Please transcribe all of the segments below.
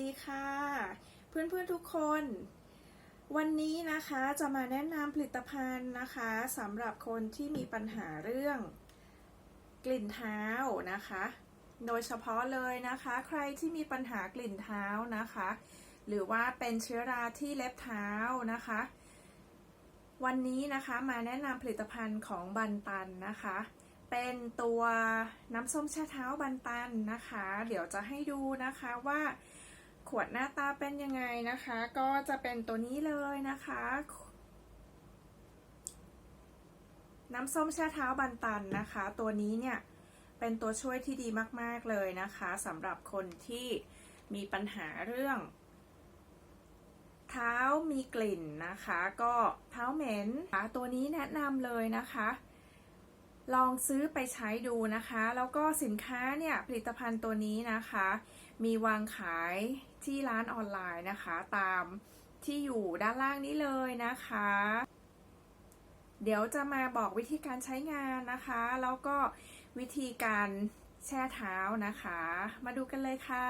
ดีค่ะ เพื่อนๆทุกคน วันนี้นะคะจะมาแนะนำผลิตภัณฑ์นะคะสำหรับคนที่มีปัญหาเรื่อง กลิ่นเท้านะคะ โดยเฉพาะเลยนะคะ ใครที่มีปัญหากลิ่นเท้านะคะ หรือว่าเป็นเชื้อราที่เล็บเท้านะคะ วันนี้นะคะมาแนะนำผลิตภัณฑ์ของบันตันนะคะเป็นตัวน้ำส้มแช่เท้าบันตันนะคะ เดี๋ยวจะให้ดูนะคะว่า ขวดหน้าตาเป็นยังไงนะคะ ก็จะเป็นตัวนี้เลยนะคะ น้ำส้มแช่เท้าบันตันนะคะ ตัวนี้เนี่ยเป็นตัวช่วยที่ดีมาก ๆ เลยนะคะสำหรับคนที่มีปัญหาเรื่อง เท้ามีกลิ่นนะคะ ก็เท้าเหม็นตัวนี้แนะนำเลยนะคะ ลองซื้อไปใช้ดูนะคะ แล้วก็สินค้าเนี่ยผลิตภัณฑ์ตัวนี้นะคะ มีวางขายที่ร้านออนไลน์นะคะ ตามที่อยู่ด้านล่างนี้เลยนะคะ เดี๋ยวจะมาบอกวิธีการใช้งานนะคะ แล้วก็วิธีการแช่เท้านะคะ มาดูกันเลยค่ะ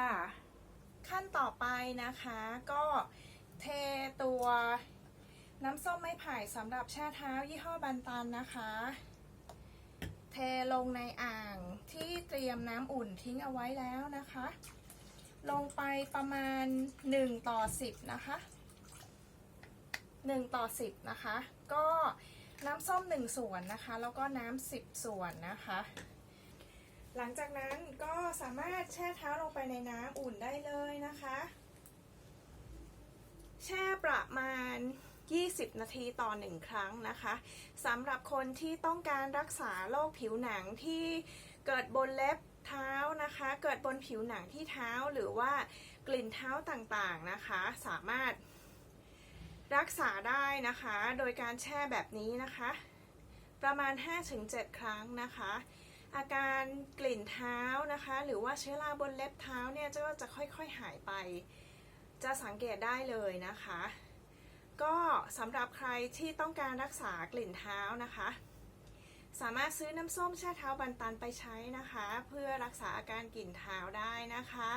ขั้นต่อไปนะคะก็เทตัวน้ำส้มไม้ไผ่สำหรับแช่เท้ายี่ห้อบันตันนะคะ เทลงในอ่างที่เตรียมน้ำอุ่นทิ้งเอาไว้แล้วนะคะ ลงไปประมาณ 1 ต่อ 10 นะคะ 1 ต่อ 10 นะคะ ก็น้ำส้ม 1 ส่วนนะคะ แล้วก็น้ำ10 ส่วนนะคะ หลังจากนั้นก็สามารถแช่เท้าลงไปในน้ำอุ่นได้เลยนะคะ แช่ประมาณ 20 นาทีต่อ 1 ครั้งนะคะสำหรับคนที่ต้องการรักษาโรคผิวหนังที่เกิดบนเล็บเท้านะคะ เกิดบนผิวหนังที่เท้าหรือว่ากลิ่นเท้าต่างๆนะคะ สามารถรักษาได้นะคะ โดยการแช่แบบนี้นะคะ ประมาณ 5-7 ครั้งนะคะ อาการกลิ่นเท้านะคะ หรือว่าเชื้อราบนเล็บเท้าเนี่ยก็จะค่อยๆหายไป จะสังเกตได้เลยนะคะ ก็สำหรับใครที่ต้องการรักษากลิ่นเท้านะคะ สามารถซื้อน้ำส้มแช่เท้าบันตันไปใช้นะคะ เพื่อรักษาอาการกลิ่นเท้าได้นะคะ